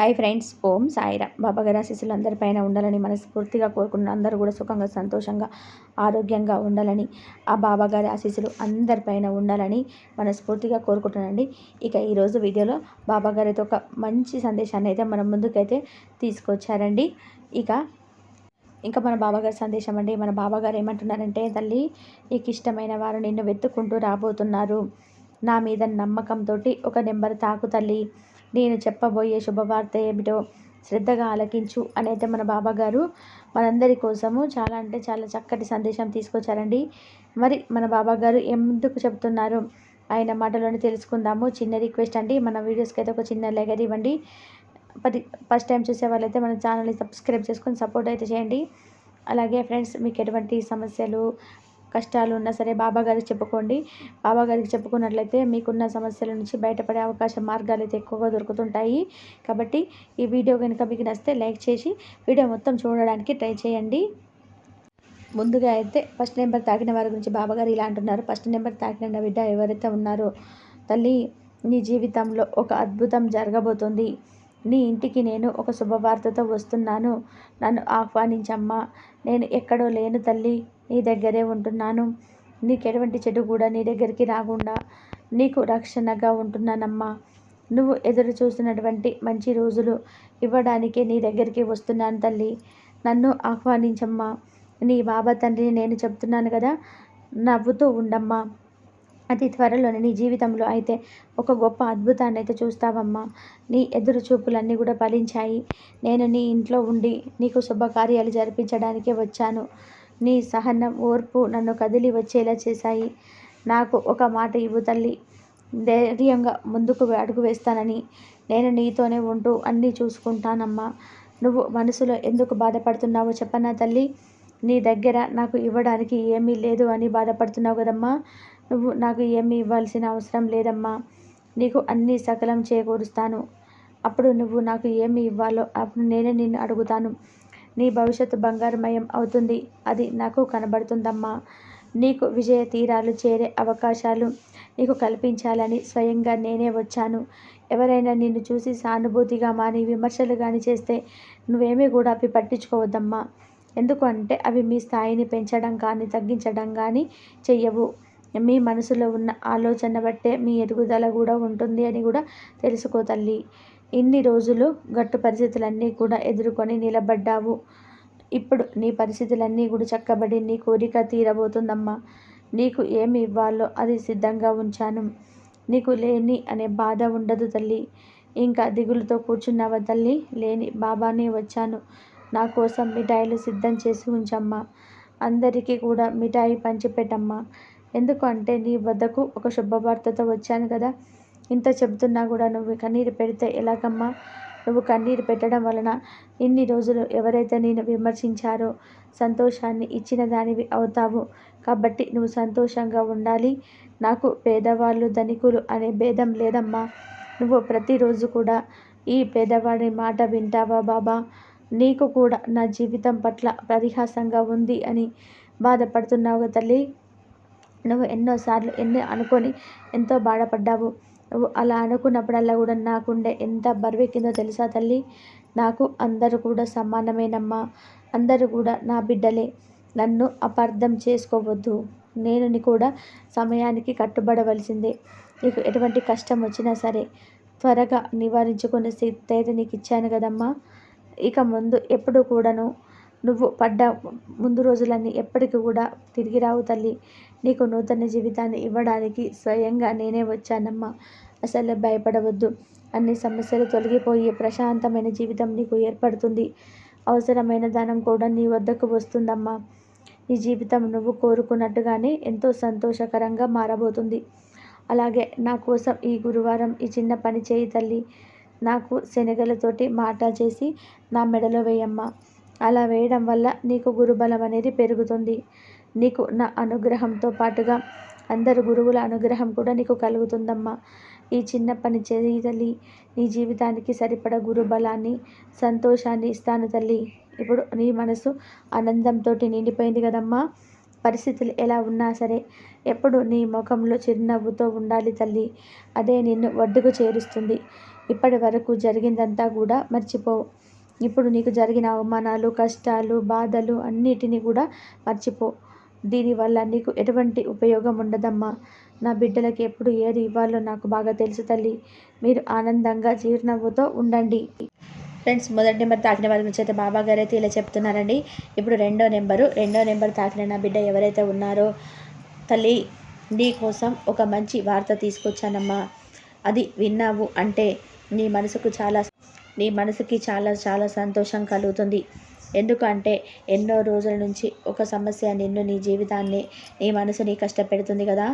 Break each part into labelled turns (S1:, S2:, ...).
S1: Hi friends ఓం సాయిరా బాబాగారి ఆశీస్సులు అందరిపైన ఉండాలని మనస్ఫూర్తిగా కోరుకున్న అందరూ కూడా సుఖంగా సంతోషంగా ఆరోగ్యంగా ఉండాలని ఆ బాబాగారి ఆశీస్సులు అందరిపైన ఉండాలని మనస్ఫూర్తిగా కోరుకుంటున్నానండి. ఇక ఈరోజు వీడియోలో బాబాగారితో ఒక మంచి సందేశాన్ని అయితే మన ముందుకైతే తీసుకొచ్చారండి. ఇక ఇంకా మన బాబాగారి సందేశం అండి మన బాబాగారు ఏమంటున్నారంటే తల్లి నీకు ఇష్టమైన వారు నిన్ను వెతుక్కుంటూ రాబోతున్నారు. నా మీద నమ్మకంతో ఒక నెంబర్ తాకు తల్లి. నేను చెప్పబోయే శుభవార్త ఏమిటో శ్రద్ధగా ఆలకించు అయితే మన బాబాగారు మనందరి కోసము చాలా అంటే చాలా చక్కటి సందేశం తీసుకొచ్చారండి. మరి మన బాబాగారు ఎందుకు చెప్తున్నారు ఆయన మాటలోనే తెలుసుకుందాము. చిన్న రిక్వెస్ట్ అండి మన వీడియోస్కి అయితే ఒక చిన్న లెగర్ ఇవ్వండి. పది ఫస్ట్ టైం చూసే వాళ్ళైతే మన ఛానల్ని సబ్స్క్రైబ్ చేసుకొని సపోర్ట్ అయితే చేయండి. అలాగే ఫ్రెండ్స్ మీకు ఎటువంటి సమస్యలు కష్టాలు ఉన్నా సరే బాబా గారికి చెప్పుకోండి. బాబా గారికి చెప్పుకున్నట్లయితే మీకున్న సమస్యల నుంచి బయటపడే అవకాశం మార్గాలు అయితే ఎక్కువగా దొరుకుతుంటాయి. కాబట్టి ఈ వీడియో కనుక మీకు నచ్చితే లైక్ చేసి వీడియో మొత్తం చూడడానికి ట్రై చేయండి. ముందుగా అయితే ఫస్ట్ నెంబర్ తాకిన వారి గురించి బాబాగారు ఇలా అంటున్నారు. ఫస్ట్ నెంబర్ తాకిన బిడ్డ ఎవరైతే ఉన్నారో తల్లి నీ జీవితంలో ఒక అద్భుతం జరగబోతుంది. నీ ఇంటికి నేను ఒక శుభవార్తతో వస్తున్నాను. నన్ను ఆహ్వానించమ్మా. నేను ఎక్కడో లేను తల్లి. నీ దగ్గరే ఉంటున్నాను. నీకు ఎటువంటి చెడు కూడా నీ దగ్గరికి రాకుండా నీకు రక్షణగా ఉంటున్నానమ్మా. నువ్వు ఎదురు చూస్తున్నటువంటి మంచి రోజులు ఇవ్వడానికి నీ దగ్గరికి వస్తున్నాను తల్లి. నన్ను ఆహ్వానించమ్మా. నీ బాబా తండ్రిని నేను చెప్తున్నాను కదా నవ్వుతూ ఉండమ్మా. అతి త్వరలోనే నీ జీవితంలో అయితే ఒక గొప్ప అద్భుతాన్ని అయితే చూస్తావమ్మా. నీ ఎదురు చూపులన్నీ కూడా ఫలించాయి. నేను నీ ఇంట్లో ఉండి నీకు శుభకార్యాలు జరిపించడానికే వచ్చాను. నీ సహనం ఓర్పు నన్ను కదిలి వచ్చేలా చేశాయి. నాకు ఒక మాట ఇవ్వు తల్లి. ధైర్యంగా ముందుకు అడుగు వేస్తానని నేను నీతోనే ఉంటూ అన్నీ చూసుకుంటానమ్మా. నువ్వు మనసులో ఎందుకు బాధపడుతున్నావో చెప్పనా తల్లి. నీ దగ్గర నాకు ఇవ్వడానికి ఏమీ లేదు అని బాధపడుతున్నావు కదమ్మా. నువ్వు నాకు ఏమీ ఇవ్వాల్సిన అవసరం లేదమ్మా. నీకు అన్నీ సకలం చేకూరుస్తాను. అప్పుడు నువ్వు నాకు ఏమి ఇవ్వాలో అప్పుడు నేనే నిన్ను అడుగుతాను. నీ భవిష్యత్తు బంగారమయం అవుతుంది. అది నాకు కనబడుతుందమ్మా. నీకు విజయ తీరాలు చేరే అవకాశాలు నీకు కల్పించాలని స్వయంగా నేనే వచ్చాను. ఎవరైనా నిన్ను చూసి సానుభూతిగా మాని విమర్శలు కానీ చేస్తే నువ్వేమీ కూడా అవి పట్టించుకోవద్దమ్మా. ఎందుకంటే అవి మీ స్థాయిని పెంచడం కానీ తగ్గించడం కానీ చెయ్యవు. మీ మనసులో ఉన్న ఆలోచన బట్టే మీ ఎదుగుదల కూడా ఉంటుంది అని కూడా తెలుసుకో తల్లి. ఇన్ని రోజులు గట్టు పరిస్థితులన్నీ కూడా ఎదుర్కొని నిలబడ్డావు. ఇప్పుడు నీ పరిస్థితులన్నీ కూడా చక్కబడి నీ కోరిక తీరబోతుందమ్మా. నీకు ఏమి ఇవ్వాలో అది సిద్ధంగా ఉంచాను. నీకు లేని అనే బాధ ఉండదు తల్లి. ఇంకా దిగులుతో కూర్చున్నావా తల్లి? లేని బాబానే వచ్చాను. నా కోసం మిఠాయిలు సిద్ధం చేసి ఉంచమ్మా. అందరికీ కూడా మిఠాయి పంచిపెట్టమ్మా. ఎందుకు అంటే నీ వద్దకు ఒక శుభవార్తతో వచ్చాను కదా. ఇంత చెబుతున్నా కూడా నువ్వు కన్నీరు పెడితే ఎలాగమ్మా? నువ్వు కన్నీరు పెట్టడం వలన ఇన్ని రోజులు ఎవరైతే నేను విమర్శించారో సంతోషాన్ని ఇచ్చిన దానివి అవుతావు. కాబట్టి నువ్వు సంతోషంగా ఉండాలి. నాకు పేదవాళ్ళు ధనికులు అనే భేదం లేదమ్మా. నువ్వు ప్రతిరోజు కూడా ఈ పేదవాడి మాట వింటావా బాబా? నీకు కూడా నా జీవితం పట్ల పరిహాసంగా ఉంది అని బాధపడుతున్నావు తల్లి. నువ్వు ఎన్నోసార్లు ఎన్ని అనుకొని ఎంతో బాధపడ్డావు. అలా అనుకున్నప్పుడల్లా కూడా నాకుండే ఎంత బరువెక్కిందో తెలుసా తల్లి? నాకు అందరూ కూడా సమానమేనమ్మా. అందరూ కూడా నా బిడ్డలే. నన్ను అపార్థం చేసుకోవద్దు. నేను కూడా సమయానికి కట్టుబడవలసిందే. నీకు ఎటువంటి కష్టం వచ్చినా సరే త్వరగా నివారించుకునే స్థితి అయితే నీకు ఇచ్చాను కదమ్మా. ఇక ముందు ఎప్పుడు కూడాను నువ్వు పడ్డ ముందు రోజులన్నీ ఎప్పటికీ కూడా తిరిగి రావు తల్లి. నీకు నూతన జీవితాన్ని ఇవ్వడానికి స్వయంగా నేనే వచ్చానమ్మా. అసలు భయపడవద్దు. అన్ని సమస్యలు తొలగిపోయి ప్రశాంతమైన జీవితం నీకు ఏర్పడుతుంది. అవసరమైన ధనం కూడా నీ వద్దకు వస్తుందమ్మా. నీ జీవితం నువ్వు కోరుకున్నట్టుగానే ఎంతో సంతోషకరంగా మారబోతుంది. అలాగే నా కోసం ఈ గురువారం ఈ చిన్న పని చేయి తల్లి. నాకు శనగలతోటి మాట చేసి నా మెడలో వేయమ్మా. అలా వేయడం వల్ల నీకు గురుబలం అనేది పెరుగుతుంది. నీకు నా అనుగ్రహంతో పాటుగా అందరు గురువుల అనుగ్రహం కూడా నీకు కలుగుతుందమ్మా. ఈ చిన్న పని చేయి తల్లి. నీ జీవితానికి సరిపడ గురుబలాన్ని సంతోషాన్ని ఇస్తాను తల్లి. ఇప్పుడు నీ మనసు ఆనందంతో నిండిపోయింది కదమ్మా. పరిస్థితులు ఎలా ఉన్నా సరే ఎప్పుడు నీ ముఖంలో చిరునవ్వుతో ఉండాలి తల్లి. అదే నిన్ను ఒడ్డుకు చేరుస్తుంది. ఇప్పటి వరకు జరిగిందంతా కూడా మర్చిపోవు ఇప్పుడు నీకు జరిగిన అవమానాలు కష్టాలు బాధలు అన్నిటినీ కూడా మర్చిపో. దీనివల్ల నీకు ఎటువంటి ఉపయోగం ఉండదమ్మా. నా బిడ్డలకి ఎప్పుడు ఏది ఇవ్వాలో నాకు బాగా తెలుసు తల్లి. మీరు ఆనందంగా చిరునవ్వుతో ఉండండి. ఫ్రెండ్స్ మొదటి నెంబర్ తాకిన వాళ్ళ గురించి అయితే బాబా గారు అయితే ఇలా చెప్తున్నారండి. ఇప్పుడు రెండో నెంబరు. రెండో నెంబర్ తాకిన నా బిడ్డ ఎవరైతే ఉన్నారో తల్లి నీ కోసం ఒక మంచి వార్త తీసుకొచ్చానమ్మా. అది విన్నావు అంటే నీ మనసుకు చాలా నీ మనసుకి చాలా చాలా సంతోషం కలుగుతుంది. ఎందుకంటే ఎన్నో రోజుల నుంచి ఒక సమస్య నిన్ను నీ జీవితాన్ని నీ మనసుని కష్టపెడుతుంది కదా.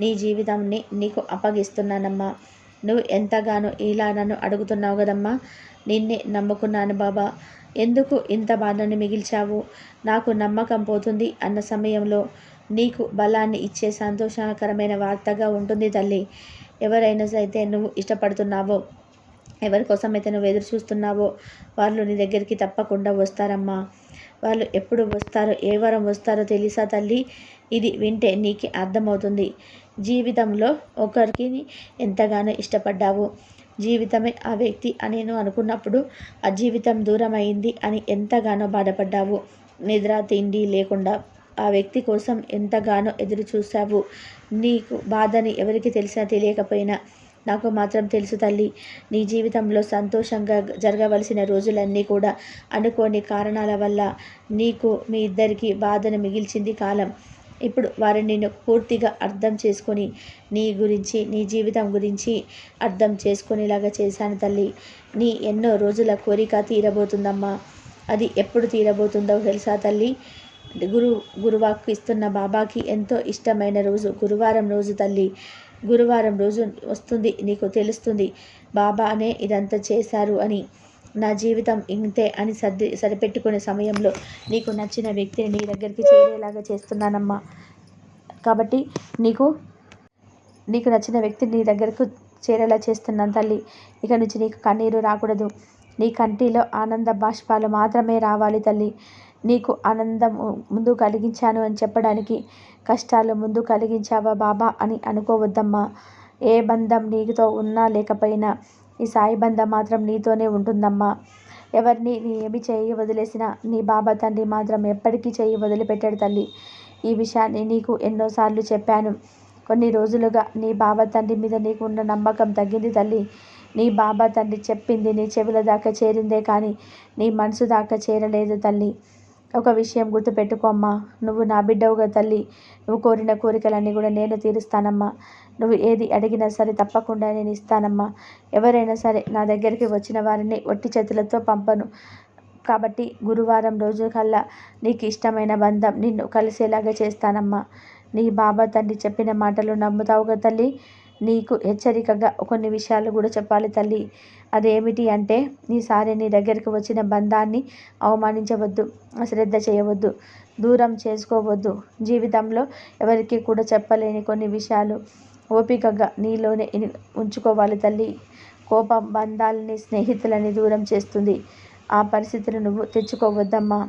S1: నీ జీవితాన్ని నీకు అప్పగిస్తున్నానమ్మా. నువ్వు ఎంతగానో ఇలా నన్ను అడుగుతున్నావు కదమ్మా. నిన్నే నమ్ముకున్నాను బాబా. ఎందుకు ఇంత బాధను మిగిల్చావు? నాకు నమ్మకం పోతుంది అన్న సమయంలో నీకు బలాన్ని ఇచ్చే సంతోషకరమైన వార్తగా ఉంటుంది తల్లి. ఎవరైనా సైతే నువ్వు ఇష్టపడుతున్నావో ఎవరి కోసం అయితే నువ్వు ఎదురు చూస్తున్నావో వాళ్ళు నీ దగ్గరికి తప్పకుండా వస్తారమ్మా. వాళ్ళు ఎప్పుడు వస్తారో ఏ వారం వస్తారో తెలుసా తల్లి? ఇది వింటే నీకు అర్థమవుతుంది. జీవితంలో ఒకరికి ఎంతగానో ఇష్టపడ్డావు. జీవితమే ఆ వ్యక్తి అని నేను అనుకున్నప్పుడు ఆ జీవితం దూరం అయింది అని ఎంతగానో బాధపడ్డావు. నిద్ర తిండి లేకుండా ఆ వ్యక్తి కోసం ఎంతగానో ఎదురు చూసావు నీకు బాధని ఎవరికి తెలిసినా తెలియకపోయినా నాకు మాత్రం తెలుసు తల్లి. నీ జీవితంలో సంతోషంగా జరగవలసిన రోజులన్నీ కూడా అనుకోని కారణాల వల్ల నీకు మీ ఇద్దరికి బాధను మిగిల్చింది కాలం. ఇప్పుడు వారిని నేను పూర్తిగా అర్థం చేసుకొని నీ గురించి నీ జీవితం గురించి అర్థం చేసుకునేలాగా చేశాను తల్లి. నీ ఎన్నో రోజుల కోరిక తీరబోతుందమ్మా. అది ఎప్పుడు తీరబోతుందో తెలుసా తల్లి? గురు గురువాకు ఇస్తున్న బాబాకి ఎంతో ఇష్టమైన రోజు గురువారం రోజు తల్లి. గురువారం రోజు వస్తుంది నీకు తెలుస్తుంది. బాబానే ఇదంతా చేశారు అని. నా జీవితం ఇంతే అని సర్ది సరిపెట్టుకునే సమయంలో నీకు నచ్చిన వ్యక్తిని నీ దగ్గరికి చేరేలాగా చేస్తున్నానమ్మా. కాబట్టి నీకు నీకు నచ్చిన వ్యక్తిని నీ దగ్గరకు చేరేలా చేస్తున్నాను తల్లి. ఇక నుంచి నీకు కన్నీరు రాకూడదు. నీ కంటిలో ఆనంద బాష్పాలు మాత్రమే రావాలి తల్లి. నీకు ఆనందం ముందు కలిగించాను అని చెప్పడానికి కష్టాలు ముందు కలిగించావా బాబా అని అనుకోవద్దమ్మా. ఏ బంధం నీతో ఉన్నా లేకపోయినా ఈ సాయి బంధం మాత్రం నీతోనే ఉంటుందమ్మా. ఎవరిని నీ ఏమి చేయి వదిలేసినా నీ బాబా తండ్రి మాత్రం ఎప్పటికీ చేయి వదిలిపెట్టాడు తల్లి. ఈ విషయాన్ని నీకు ఎన్నోసార్లు చెప్పాను. కొన్ని రోజులుగా నీ బాబా తండ్రి మీద నీకు ఉన్న నమ్మకం తగ్గింది తల్లి. నీ బాబా తండ్రి చెప్పింది నీ చెవుల దాకా చేరిందే కానీ నీ మనసు దాకా చేరలేదు తల్లి. ఒక విషయం గుర్తుపెట్టుకోమ్మా నువ్వు నా బిడ్డవుగా తల్లి. నువ్వు కోరిన కోరికలన్నీ కూడా నేను తీరుస్తానమ్మా. నువ్వు ఏది అడిగినా సరే తప్పకుండా నేను ఇస్తానమ్మా. ఎవరైనా సరే నా దగ్గరికి వచ్చిన వారిని ఒట్టి చేతులతో పంపను. కాబట్టి గురువారం రోజు కల్లా నీకు ఇష్టమైన బంధం నిన్ను కలిసేలాగా చేస్తానమ్మా. నీ బాబా తండ్రి చెప్పిన మాటలు నమ్ముతావుగా తల్లి? నీకు హెచ్చరికగా కొన్ని విషయాలు కూడా చెప్పాలి తల్లి. అదేమిటి అంటే ఈసారి నీ దగ్గరికి వచ్చిన బంధాన్ని అవమానించవద్దు అశ్రద్ధ చేయవద్దు దూరం చేసుకోవద్దు. జీవితంలో ఎవరికి కూడా చెప్పలేని కొన్ని విషయాలు ఓపికగా నీలోనే ఉంచుకోవాలి తల్లి. కోపం బంధాలని స్నేహితులని దూరం చేస్తుంది. ఆ పరిస్థితులు నువ్వు తెచ్చుకోవద్దమ్మా.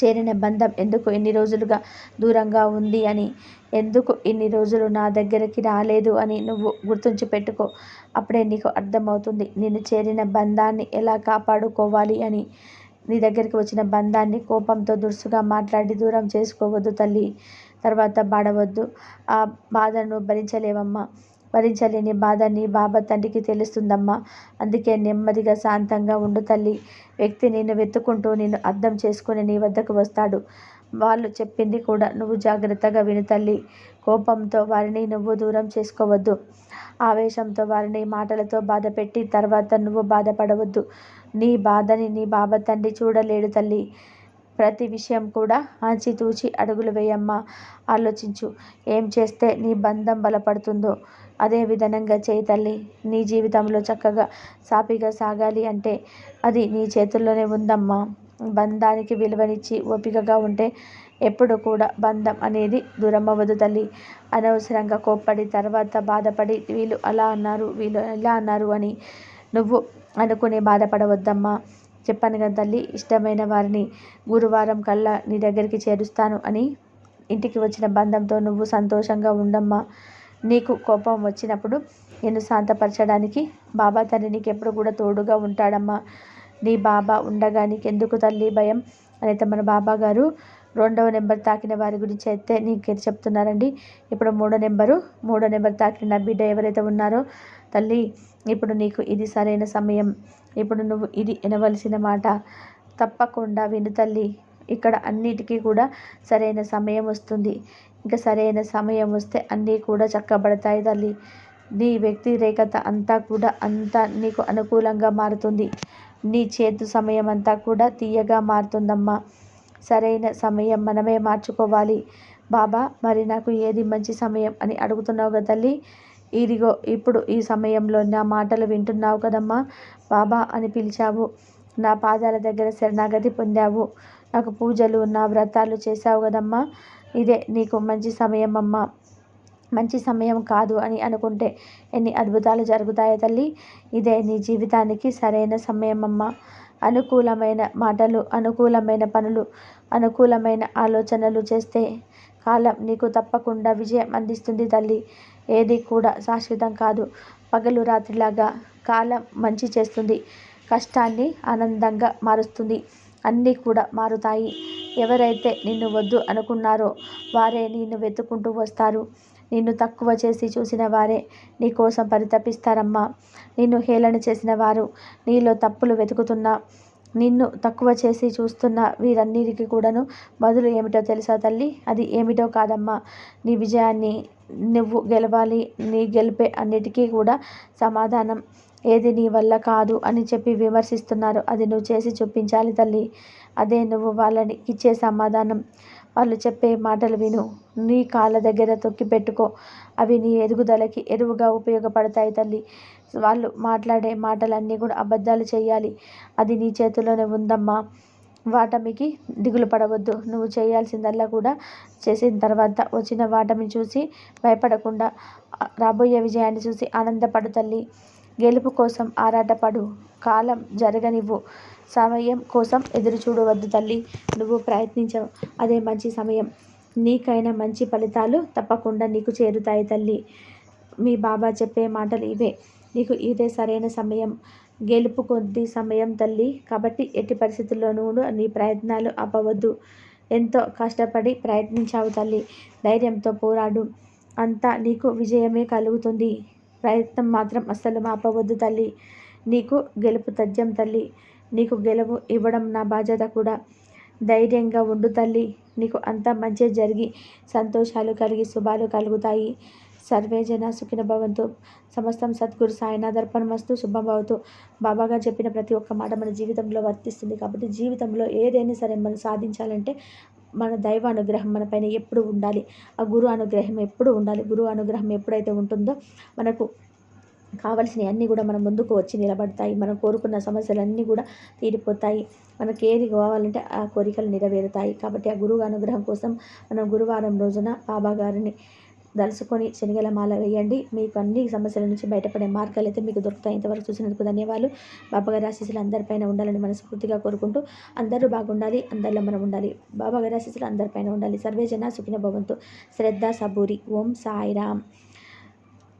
S1: చేరిన బంధం ఎందుకు ఎన్ని రోజులుగా దూరంగా ఉంది అని? ఎందుకు ఇన్ని రోజులు నా దగ్గరికి రాలేదు అని నువ్వు గుర్తుంచి పెట్టుకో. అప్పుడే నీకు అర్థమవుతుంది. నేను చేరిన బంధాన్ని ఎలా కాపాడుకోవాలి అని. నీ దగ్గరికి వచ్చిన బంధాన్ని కోపంతో దురుసుగా మాట్లాడి దూరం చేసుకోవద్దు తల్లి. తర్వాత బాడవద్దు. ఆ బాధను భరించలేవమ్మా. భరించలేని బాధ నీ బాబా తండ్రికి తెలుస్తుందమ్మా. అందుకే నెమ్మదిగా శాంతంగా ఉండు తల్లి. వ్యక్తి నిన్ను వెతుకుంటూ నిన్ను అర్థం చేసుకుని నీ వద్దకు వస్తాడు. వాళ్ళు చెప్పింది కూడా నువ్వు జాగ్రత్తగా విను తల్లి. కోపంతో వారిని నువ్వు దూరం చేసుకోవద్దు. ఆవేశంతో వారిని మాటలతో బాధపెట్టి తర్వాత నువ్వు బాధపడవద్దు. నీ బాధని నీ బాబా తండ్రి చూడలేడు తల్లి. ప్రతి విషయం కూడా ఆచితూచి అడుగులు వేయమ్మా. ఆలోచించు ఏం చేస్తే నీ బంధం బలపడుతుందో. అదే విధంగా చేయి తల్లి నీ జీవితంలో చక్కగా సాపిగా సాగాలి అంటే అది నీ చేతుల్లోనే ఉందమ్మా. బంధానికి విలువనిచ్చి ఓపికగా ఉంటే ఎప్పుడు కూడా బంధం అనేది దూరం అవ్వదు తల్లి. అనవసరంగా కోప్పడి తర్వాత బాధపడి వీళ్ళు అలా అన్నారు వీళ్ళు ఇలా అన్నారు అని నువ్వు అనుకుని బాధపడవద్దమ్మా. చెప్పాను కదా తల్లి ఇష్టమైన వారిని గురువారం కల్లా నీ దగ్గరికి చేరుస్తాను అని ఇంటికి వచ్చిన బంధంతో నువ్వు సంతోషంగా ఉండమ్మా. నీకు కోపం వచ్చినప్పుడు నేను శాంతపరచడానికి బాబా తల్లి నీకు ఎప్పుడు కూడా తోడుగా ఉంటాడమ్మా. నీ బాబా ఉండగా నీకెందుకు తల్లి భయం? అయితే మన బాబా గారు రెండవ నెంబర్ తాకిన వారి గురించి అయితే నీకు చెప్తున్నారండి. ఇప్పుడు మూడో నెంబరు మూడో నెంబర్ తాకిన నా బిడ్డ ఎవరైతే ఉన్నారో తల్లి ఇప్పుడు నీకు ఇది సరైన సమయం. ఇప్పుడు నువ్వు ఇది వినవలసిన మాట. తప్పకుండా విను తల్లి. ఇక్కడ అన్నిటికీ కూడా సరైన సమయం వస్తుంది. ఇంకా సరైన సమయం వస్తే అన్నీ కూడా చక్కబడతాయి తల్లి. నీ వ్యక్తిరేఖత అంతా కూడా అంతా నీకు అనుకూలంగా మారుతుంది. నీ చేతు సమయం అంతా కూడా తీయగా మారుతుందమ్మా. సరైన సమయం మనమే మార్చుకోవాలి. బాబా మరి నాకు ఏది మంచి సమయం అని అడుగుతున్నావు కదా తల్లి? ఇదిగో ఇప్పుడు ఈ సమయంలో నా మాటలు వింటున్నావు కదమ్మా. బాబా అని పిలిచావు. నా పాదాల దగ్గర శరణాగతి పొందావు. నాకు పూజలు నా వ్రతాలు చేశావు కదమ్మా. ఇదే నీకు మంచి సమయం అమ్మా మంచి సమయం కాదు అని అనుకుంటే ఎన్ని అద్భుతాలు జరుగుతాయో తల్లి. ఇదే నీ జీవితానికి సరైన సమయం అమ్మ అనుకూలమైన మాటలు అనుకూలమైన పనులు అనుకూలమైన ఆలోచనలు చేస్తే కాలం నీకు తప్పకుండా విజయం అందిస్తుంది తల్లి. ఏది కూడా శాశ్వతం కాదు. పగలు రాత్రిలాగా కాలం మంచి చేస్తుంది. కష్టాన్ని ఆనందంగా మారుస్తుంది. అన్నీ కూడా మారుతాయి. ఎవరైతే నిన్ను వద్దు అనుకున్నారో వారే నిన్ను వెతుకుంటూ వస్తారు. నిన్ను తక్కువ చేసి చూసిన వారే నీ కోసం పరితపిస్తారమ్మా. నిన్ను హేళన చేసిన వారు నీలో తప్పులు వెతుకుతున్నా నిన్ను తక్కువ చేసి చూస్తున్న వీరన్నిటికీ కూడాను బదులు ఏమిటో తెలుసా తల్లి? అది ఏమిటో కాదమ్మా. నీ విజయాన్ని నువ్వు గెలవాలి నీ గెలిపే అన్నిటికీ కూడా సమాధానం. ఏది నీ వల్ల కాదు అని చెప్పి విమర్శిస్తున్నారు. అది నువ్వు చేసి చూపించాలి తల్లి. అదే నువ్వు వాళ్ళని ఇచ్చే సమాధానం. వాళ్ళు చెప్పే మాటలు విను. నీ కాళ్ళ దగ్గర తొక్కి పెట్టుకో. అవి నీ ఎదుగుదలకి ఎరువుగా ఉపయోగపడతాయి తల్లి. వాళ్ళు మాట్లాడే మాటలన్నీ కూడా అబద్ధాలు చేయాలి అది నీ చేతిలోనే ఉందమ్మా. వాటమికి దిగులు పడవద్దు. నువ్వు చేయాల్సిందల్లా కూడా చేసిన తర్వాత వచ్చిన వాటమి చూసి భయపడకుండా రాబోయే విజయాన్ని చూసి ఆనందపడు తల్లి. గెలుపు కోసం ఆరాటపడు. కాలం జరగనివ్వు. సమయం కోసం ఎదురు చూడవద్దు తల్లి. నువ్వు ప్రయత్నించవు. అదే మంచి సమయం. నీకైనా మంచి ఫలితాలు తప్పకుండా నీకు చేరుతాయి తల్లి. మీ బాబా చెప్పే మాటలు ఇవే. నీకు ఇదే సరైన సమయం. గెలుపు కొద్ది సమయం తల్లి. కాబట్టి ఎట్టి పరిస్థితుల్లోనూ నీ ప్రయత్నాలు ఆపవద్దు. ఎంతో కష్టపడి ప్రయత్నించావు తల్లి. ధైర్యంతో పోరాడు. అంతా నీకు విజయమే కలుగుతుంది. ప్రయత్నం మాత్రం అస్సలు మాపవద్దు తల్లి. నీకు గెలుపు తథ్యం తల్లి. నీకు గెలుపు ఇవ్వడం నా బాధ్యత కూడా. ధైర్యంగా ఉండు తల్లి. నీకు అంతా మంచి జరిగి సంతోషాలు కలిగి శుభాలు కలుగుతాయి. సర్వే జన సుఖిన భవంతు సమస్తం సద్గురు సాయినాథ్ మస్తు శుభభవతు బాబాగా చెప్పిన ప్రతి ఒక్క మాట మన జీవితంలో వర్తిస్తుంది. కాబట్టి జీవితంలో ఏదైనా సరే మనం సాధించాలంటే మన దైవ అనుగ్రహం మన పైన ఎప్పుడు ఉండాలి? ఆ గురు అనుగ్రహం ఎప్పుడు ఉండాలి? గురువు అనుగ్రహం ఎప్పుడైతే ఉంటుందో మనకు కావలసినవి అన్నీ కూడా మన ముందుకు వచ్చి నిలబడతాయి. మనం కోరుకున్న సమస్యలన్నీ కూడా తీరిపోతాయి. మనకి ఏది కావాలంటే ఆ కోరికలు నెరవేరుతాయి. కాబట్టి ఆ గురువు అనుగ్రహం కోసం మనం గురువారం రోజున బాబా గారిని దలుచుకొని శనిగల మాల వేయండి. మీకు అన్ని సమస్యల నుంచి బయటపడే మార్గాలు అయితే మీకు దొరుకుతాయి. ఇంతవరకు చూసినందుకు ధన్యవాదాలు. బాబాగారి ఆశీస్సులు అందరిపైన ఉండాలని మనస్ఫూర్తిగా కోరుకుంటూ అందరూ బాగుండాలి. అందరిలో మనం ఉండాలి. బాబాగారి ఆశీస్సులు అందరిపైన ఉండాలి. సర్వేజన సుఖిన భవంతు. శ్రద్ధ సబూరి. ఓం సాయిరామ్.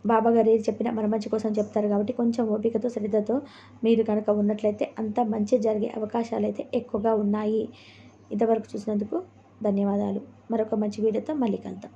S1: బాబాగారు ఏది చెప్పినా మన మంచి కోసం చెప్తారు కాబట్టి కొంచెం ఓపికతో శ్రద్ధతో మీరు కనుక ఉన్నట్లయితే అంత మంచి జరిగే అవకాశాలు అయితే ఎక్కువగా ఉన్నాయి. ఇంతవరకు చూసినందుకు ధన్యవాదాలు. మరొక మంచి వీడియోతో మళ్ళీ కలుద్దాం.